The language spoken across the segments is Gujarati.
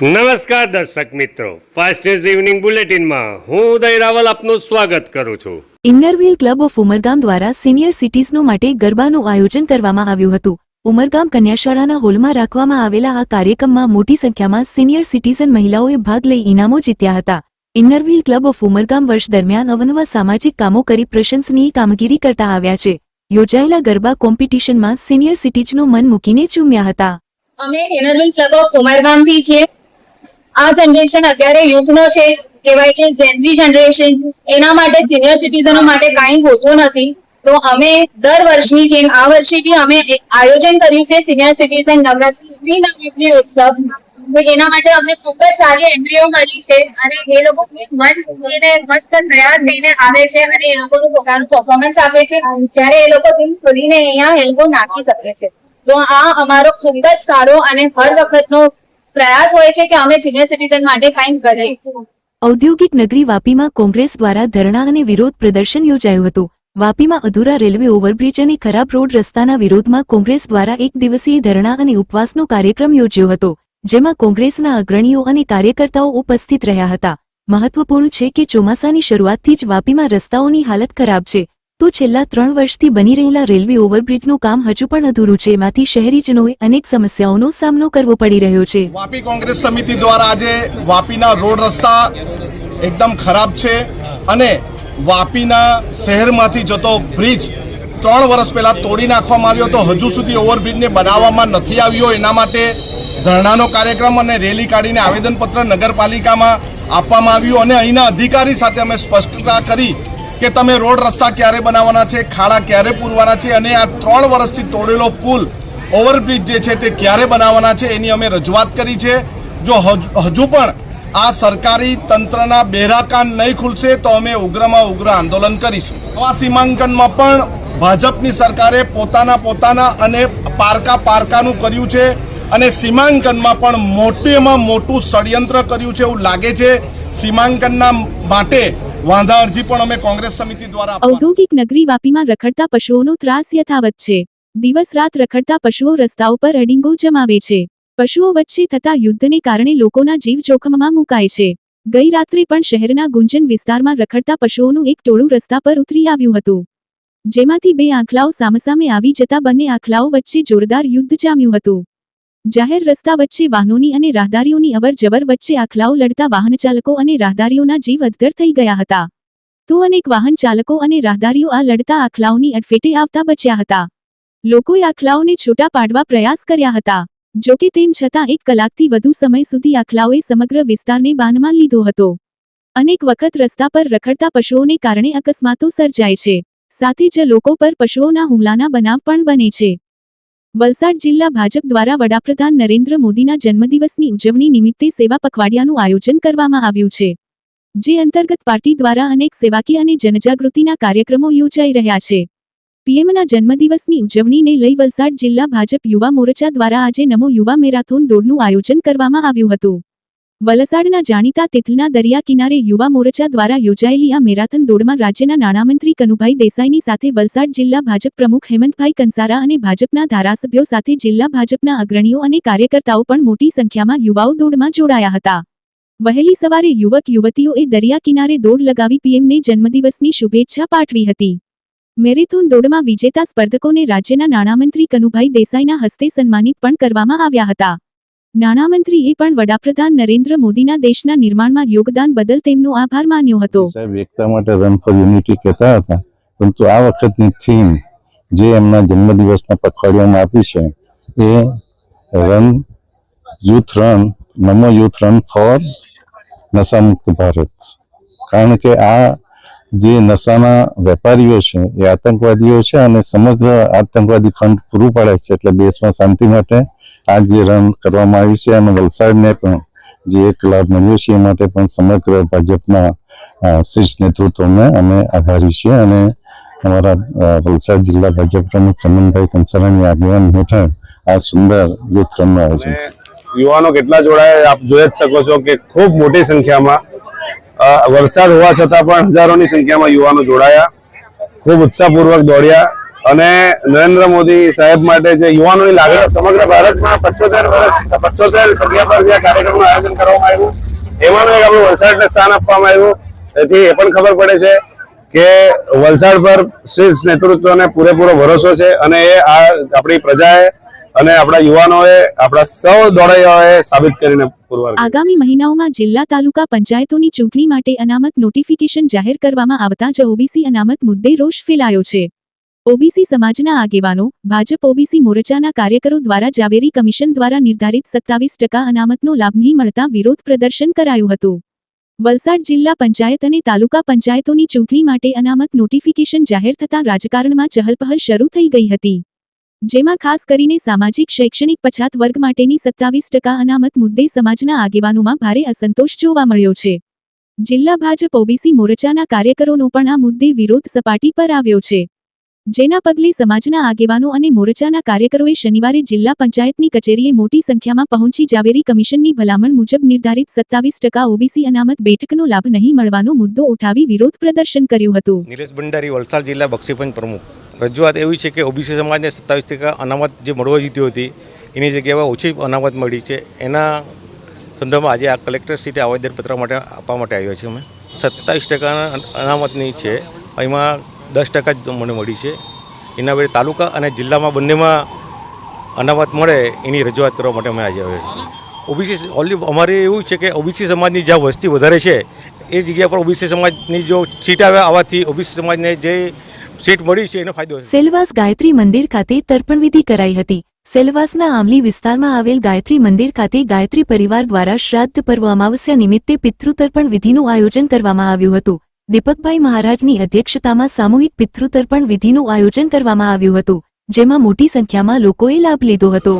નમસ્કાર દર્શક મિત્રો. ફાસ્ટ ન્યૂઝ ઇવનિંગ બુલેટિનમાં હું ઉદય રાવલ આપનું સ્વાગત કરું છું. ઇન્નરવ્હીલ ક્લબ ઓફ ઉમરગામ દ્વારા સિનિયર સિટીઝનો માટે ગરબાનું આયોજન કરવામાં આવ્યું હતું. ઉમરગામ કન્યાશાળાના હોલમાં રાખવામાં આવેલા આ કાર્યક્રમમાં મોટી સંખ્યામાં સિનિયર સિટીઝન મહિલાઓએ ભાગ લઈ ઇનામો જીત્યા હતા. ઇન્નરવ્હીલ ક્લબ ઓફ ઉમરગામ વર્ષ દરમિયાન અવનવા સામાજિક કામો કરી પ્રશંસનીય કામગીરી કરતા આવ્યા છે. યોજાયેલા ગરબા કોમ્પિટિશનમાં સિનિયર સિટીઝનો મન મૂકીને ચૂમ્યા હતા. અમે ઇનરવિલ ક્લબ ઓફ ઉમરગામથી છીએ. આ જનરેશન અત્યારે યુથનો છે, કહેવાય છે જેન્ઝી જનરેશન એના માટે સિનિયર સિટીઝનો માટે કાંઈ હોતું નથી. તો અમે દર વર્ષની જેમ આ વર્ષે બી અમે આયોજન કર્યું છે સિનિયર સિટીઝન નવરાત્રી નવરાત્રી ઉત્સવ. એના માટે અમને ખૂબ જ સારી એન્ટ્રીઓ મળી છે અને એ લોકો મન મૂકીને મસ્ત તૈયાર થઈને આવે છે અને એ લોકોનું પોતાનું પરફોર્મન્સ આપે છે. જ્યારે એ લોકો દિલ ખોલીને અહીંયા એ લોકો નાખી શકે છે. તો આ અમારો ખૂબ જ સારો અને હર વખતનો પ્રયાસ હોય છે કે અમે સિનિયર સિટીઝન માટે કંઈક કરીએ. ઔદ્યોગિક નગરી વાપીમાં કોંગ્રેસ દ્વારા ધરણા અને વિરોધ પ્રદર્શન યોજાયું હતું. વાપીમાં અધૂરા રેલવે ઓવરબ્રિજ અને ખરાબ રોડ રસ્તાના વિરોધમાં કોંગ્રેસ દ્વારા એક દિવસીય ધરણા અને ઉપવાસનો કાર્યક્રમ યોજ્યો હતો, જેમાં કોંગ્રેસના અગ્રણીઓ અને કાર્યકર્તાઓ ઉપસ્થિત રહ્યા હતા. મહત્વપૂર્ણ છે કે ચોમાસાની શરૂઆતથી જ વાપીમાં રસ્તાઓની હાલત ખરાબ છે. તો છેલ્લા ત્રણ વર્ષથી બની રહેલા રેલવે ઓવરબ્રિજનું કામ હજુ પણ અધૂરું છે. એમાંથી શહેરીજનોએ અનેક સમસ્યાઓનો સામનો કરવો પડી રહ્યો છે. વાપી કોંગ્રેસ સમિતિ દ્વારા આજે વાપીના રોડ રસ્તા એકદમ ખરાબ છે અને વાપીના શહેરમાંથી જતો બ્રિજ ત્રણ વર્ષ પહેલા તોડી નાખવામાં આવ્યો તો હજુ સુધી ઓવરબ્રિજને બનાવવામાં નથી આવ્યો. એના માટે ધરણાનો કાર્યક્રમ અને રેલી કાઢીને આવેદનપત્ર નગરપાલિકામાં આપવામાં આવ્યું અને અહીંના અધિકારી સાથે અમે સ્પષ્ટતા કરી કે તમે રોડ રસ્તા ક્યારે બનાવવાના છે, ખાડા ક્યારે પૂરવાના છે અને આ ત્રણ વર્ષથી તોડેલો પુલ, ઓવરબ્રિજ જે છે તે ક્યારે બનાવવાના છે એની અમે રજૂઆત કરી છે. જો હજુ પણ આ સરકારી તંત્રના બેરાકાન નહીં ખુલશે તો અમે ઉગ્રમાં ઉગ્ર આંદોલન કરીશું. આ સીમાંકનમાં પણ ભાજપની સરકારે પોતાના પોતાના અને પારકા પારકાનું કર્યું છે અને સીમાંકનમાં પણ મોટેમાં મોટું ષડયંત્ર કર્યું છે એવું લાગે છે. સીમાંકનના માટે વાંધા અરજી પણ અમે કોંગ્રેસ સમિતિ દ્વારા ઔદ્યોગિક નગરી વાપીમાં રખડતા પશુઓનો ત્રાસ યથાવત છે. દિવસ રાત રખડતા પશુઓ રસ્તાઓ પર અડિંગો જમાવે છે. પશુઓ વચ્ચે થતા યુદ્ધને કારણે લોકોના જીવ જોખમમાં મુકાય છે. ગઈ રાત્રે પણ શહેરના ગુંજન વિસ્તારમાં રખડતા પશુઓનું એક ટોળું રસ્તા પર ઉતરી આવ્યું હતું. જેમાંથી બે આંખલાઓ સામસામે આવી જતા બંને આંખલાઓ વચ્ચે જોરદાર યુદ્ધ જામ્યું હતું. જાહેર રસ્તા વચ્ચે વાહનોની અને રાહદારીઓની અવર જવર વચ્ચે આખલાઓ લડતા વાહન ચાલકો અને રાહદારીઓના જીવ અદ્ધર થઈ ગયા હતા. તો અનેક વાહન ચાલકો અને રાહદારીઓ આ લડતા આખલાઓની અડફેટે આવતા બચ્યા હતા. લોકોએ આખલાઓને છૂટા પાડવા પ્રયાસ કર્યા હતા. જોકે તેમ છતાં એક કલાકથી વધુ સમય સુધી આખલાઓએ સમગ્ર વિસ્તારને બાનમાં લીધો હતો. અનેક વખત રસ્તા પર રખડતા પશુઓને કારણે અકસ્માતો સર્જાય છે. સાથે જ લોકો પર પશુઓના હુમલાના બનાવ પણ બને છે. વલસાડ જિલ્લા ભાજપ દ્વારા વડાપ્રધાન નરેન્દ્ર મોદીના જન્મદિવસની ઉજવણી નિમિત્તે સેવા પખવાડિયાનું આયોજન કરવામાં આવ્યું છે, જે અંતર્ગત પાર્ટી દ્વારા અનેક સેવાકીય અને જનજાગૃતિના કાર્યક્રમો યોજાઈ રહ્યા છે. પીએમના જન્મદિવસની ઉજવણીને લઈ વલસાડ જિલ્લા ભાજપ યુવા મોરચા દ્વારા આજે નમો યુવા મેરાથોન દોડનું આયોજન કરવામાં આવ્યું હતું. વલસાડના જાણીતા તિથલના દરિયા કિનારે યુવા મોરચા દ્વારા યોજાયેલી આ મેરાથન દોડમાં રાજ્યના નાણામંત્રી કનુભાઈ દેસાઈની સાથે વલસાડ જિલ્લા ભાજપ પ્રમુખ હેમંતભાઈ કંસારા અને ભાજપના ધારાસભ્યો સાથે જિલ્લા ભાજપના અગ્રણીઓ અને કાર્યકર્તાઓ પણ મોટી સંખ્યામાં યુવાઓ દોડમાં જોડાયા હતા. વહેલી સવારે યુવક યુવતીઓએ દરિયા કિનારે દોડ લગાવી પીએમને જન્મદિવસની શુભેચ્છા પાઠવી હતી. મેરેથોન દોડમાં વિજેતા સ્પર્ધકોને રાજ્યના નાણામંત્રી કનુભાઈ દેસાઈના હસ્તે સન્માનિત પણ કરવામાં આવ્યા હતા. નાણામંત્રીએ પણ વડાપ્રધાન નરેન્દ્ર મોદીના દેશના નિર્માણમાં યોગદાન બદલ તેમનો આભાર માન્યો હતો. સાહેબ, એકતા માટે રન ફોર યુનિટી કહેતા હતા, પરંતુ આ વખતની થીમ જે એમના જન્મદિવસના પખવાડિયામાં આપી છે, એ run youth run Namo youth run for નશામુક્ત Bharat. કારણ કે આ જે નશાના વેપારીઓ છે, એ આતંકવાદીઓ છે અને સમગ્ર આતંકવાદી ફંડ પૂરું પાડે છે, એટલે દેશમાં શાંતિ માટે આ જે રન કરવામાં આવી છે અને વલસાડને પણ જે એક લાભ મળ્યો છે, એ માટે પણ સમગ્ર ભાજપના શીર્ષ નેતૃત્વને અમે આભારી છીએ અને અમારા વલસાડ જિલ્લા ભાજપ પ્રમુખ રમણભાઈ કંસારાની આગેવાન હેઠળ આ સુંદર યુથ રમવા આવે છે યુવાનો કેટલા જોડાયા આપ જોઈ જ શકો છો કે ખૂબ મોટી સંખ્યામાં વરસાદ હોવા છતાં પણ હજારોની સંખ્યામાં યુવાનો જોડાયા, ખૂબ ઉત્સાહપૂર્વક દોડ્યા અને નરેન્દ્ર મોદી સાહેબ માટે જે યુવાનોની લાગણી સમગ્ર ભારતમાં પચોતેર વર્ષ, પચોતેર જગ્યા પર જે કાર્યક્રમનું આયોજન કરવામાં આવ્યું, એમાંનું એક આપણું વલસાડને સ્થાન આપવામાં આવ્યું. તેથી એ પણ ખબર પડે છે કે વલસાડ પર શ્રેષ્ઠ નેતૃત્વને પૂરેપૂરો ભરોસો છે અને એ આ આપણી પ્રજાએ અને આપણા યુવાનોએ, આપણા સૌ દોડાઈઓએ સાબિત કરીને પુરવાર આગામી મહિનાઓમાં જિલ્લા તાલુકા પંચાયતોની ચૂંટણી માટે અનામત નોટિફિકેશન જાહેર કરવામાં આવતા જ ઓબીસી અનામત મુદ્દે રોષ ફેલાયો છે. ઓબીસી સમાજના આગેવાનો, ભાજપ ઓબીસી મોરચાના કાર્યકરો દ્વારા જાવેરી કમિશન દ્વારા નિર્ધારિત સત્તાવીસ ટકા અનામતનો લાભ નહીં મળતા વિરોધ પ્રદર્શન કરાયું હતું. વલસાડ જિલ્લા પંચાયત અને તાલુકા પંચાયતોની ચૂંટણી માટે અનામત નોટિફિકેશન જાહેર થતાં રાજકારણમાં ચહલપહલ શરૂ થઈ ગઈ હતી. જેમાં ખાસ કરીને સામાજિક, શૈક્ષણિક પછાત વર્ગ માટેની સત્તાવીસ ટકા અનામત મુદ્દે સમાજના આગેવાનોમાં ભારે અસંતોષ જોવા મળ્યો છે. જિલ્લા ભાજપ ઓબીસી મોરચાના કાર્યકરોનો પણ આ મુદ્દે વિરોધ સપાટી પર આવ્યો છે. જેના પગલે સમાજના આગેવાનો અને મોરચાના કાર્યકરોએ શનિવારે જિલ્લા પંચાયતની કચેરીએ મોટી સંખ્યામાં પહોંચી જાવેરી કમિશનની ભલામણ મુજબ નિર્ધારિત સત્તાવીસ ટકા ઓબીસી અનામત બેઠકનો લાભ નહીં મળવાનો મુદ્દો ઉઠાવી વિરોધ પ્રદર્શન કર્યું હતું. નિલેશ ભંડારી, વલસાડ જિલ્લા બક્ષીપંચ પ્રમુખ. રજૂઆત એવી છે કે ઓબીસી સમાજને સત્તાવીસ ટકા અનામત જે મળવા જીતી હતી, એની જગ્યાએ ઓછી અનામત મળી છે. એના સંદર્ભમાં આજે આ કલેક્ટર સીટે આવેદનપત્ર માટે આપવા માટે આવ્યો છે અમે. સત્તાવીસ ટકા અનામતની છે. એમાં દસ ટકા જ મને મળી છે. એના વડે તાલુકા અને જિલ્લામાં બંનેમાં અનામત મળે એની રજૂઆત કરવા માટે અમે આજે આવ્યા ઓબીસી ઓનલી અમારે એવું છે કે ઓબીસી સમાજની જ્યાં વસ્તી વધારે છે, એ જગ્યા પર ઓબીસી સમાજની જો સીટ આવે આવવાથી ઓબીસી સમાજને જે સીટ મળી છે એનો ફાયદો સેલવાસ ગાયત્રી મંદિર ખાતે તર્પણ વિધિ કરાઈ હતી. સેલવાસના આમલી વિસ્તારમાં આવેલ ગાયત્રી મંદિર ખાતે ગાયત્રી પરિવાર દ્વારા શ્રાદ્ધ પર્વ અમાવસ્યા નિમિત્તે પિતૃતર્પણ વિધિનું આયોજન કરવામાં આવ્યું હતું. દીપકભાઈ મહારાજની અધ્યક્ષતામાં સામૂહિક પિતૃતર્પણ વિધિનું આયોજન કરવામાં આવ્યું હતું, જેમાં મોટી સંખ્યામાં લોકોએ લાભ લીધો હતો.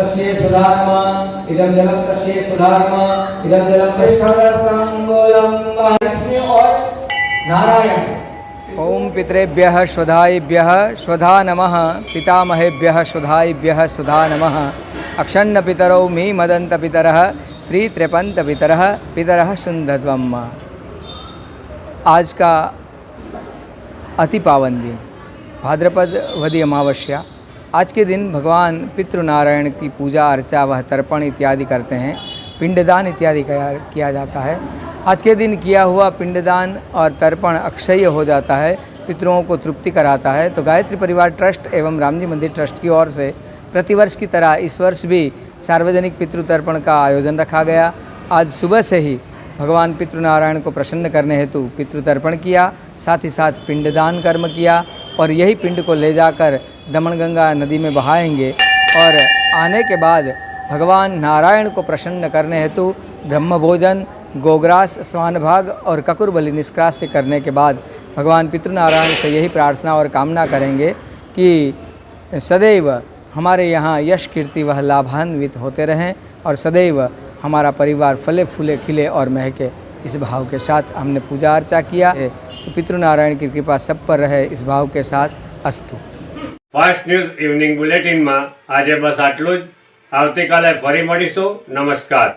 તસ્ય સુધાર્મા ઇદમ જલમ તસ્ય સુધાર્મા ઇદમ જલમ લક્ષ્મી ઓર નારાયણ ઓમ પિતૃભ્ય સ્વધાયભ્ય સ્વધા નમ પિતામહેભ્ય સ્વધાયભ્ય સ્વધા નમ અક્ષન્ન પિતરૌ મી મદંત પિતર पितरः त्रित्रिपन्त पितरः सुन्दध्वम्। आज का अति पावन दिन। भाद्रपद वदी अमावस्या। आज के दिन भगवान पितृनारायण की पूजा, अर्चा, वह तर्पण इत्यादि करते हैं। पिंडदान इत्यादि किया जाता है। आज के दिन किया हुआ पिंडदान और तर्पण अक्षय हो जाता है। पितरों को तृप्ति कराता है। तो गायत्री परिवार ट्रस्ट एवं रामजी मंदिर ट्रस्ट की ओर से प्रतिवर्ष की तरह इस वर्ष भी सार्वजनिक पितृतर्पण का आयोजन रखा गया। आज सुबह से ही भगवान पितृनारायण को प्रसन्न करने हेतु पितृतर्पण किया, साथ ही साथ पिंडदान कर्म किया और यही पिंड को ले जाकर दमनगंगा नदी में बहाएँगे और आने के बाद भगवान नारायण को प्रसन्न करने हेतु ब्रह्म भोजन गोग्रास स्वान भाग और ककुर बलि निष्क्रास्य करने के बाद भगवान पितृनारायण से यही प्रार्थना और कामना करेंगे कि सदैव हमारे यहाँ यश कीर्ति वह लाभान्वित होते रहें और सदैव हमारा परिवार फले फूले खिले और महके इस भाव के साथ हमने पूजा अर्चा किया है तो पितृनारायण की कृपा सब पर रहे इस भाव के साथ अस्तु ફાસ્ટ ન્યૂઝ ઇવનિંગ બુલેટિનમાં આજે બસ આટલું જ આવતીકાલે ફરી મળીશું નમસ્કાર